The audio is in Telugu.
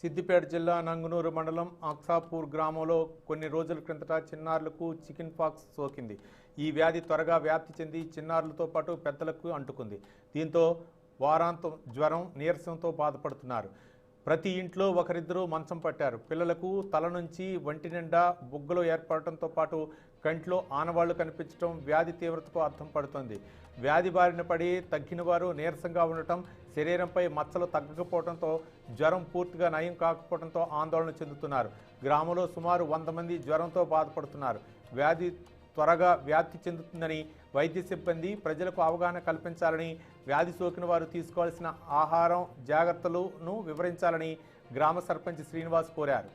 సిద్దిపేట జిల్లా నంగునూరు మండలం అక్సాపూర్ గ్రామంలో కొన్ని రోజుల క్రిందట చిన్నారులకు చికెన్ పాక్స్ సోకింది. ఈ వ్యాధి త్వరగా వ్యాప్తి చెంది చిన్నారులతో పాటు పెద్దలకు అంటుకుంది. దీంతో వారాంతం జ్వరం నీరసంతో బాధపడుతున్నారు. ప్రతి ఇంట్లో ఒకరిద్దరు మంచం పట్టారు. పిల్లలకు తల నుంచి వంటి నిండా బుగ్గలు ఏర్పడటంతో పాటు కంట్లో ఆనవాళ్ళు కనిపించడం వ్యాధి తీవ్రతకు అర్థం పడుతుంది. వ్యాధి బారిన పడి తగ్గిన వారు నీరసంగా ఉండటం శరీరంపై మచ్చలు తగ్గకపోవడంతో జ్వరం పూర్తిగా నయం కాకపోవడంతో ఆందోళన చెందుతున్నారు. గ్రామంలో సుమారు వంద మంది జ్వరంతో బాధపడుతున్నారు. వ్యాధి త్వరగా వ్యాప్తి చెందుతుందని వైద్య సిబ్బంది ప్రజలకు అవగాహన కల్పించాలని వ్యాధి సోకిన వారు తీసుకోవాల్సిన ఆహారం జాగ్రత్తలను వివరించాలని గ్రామ సర్పంచ్ శ్రీనివాస్ కోరారు.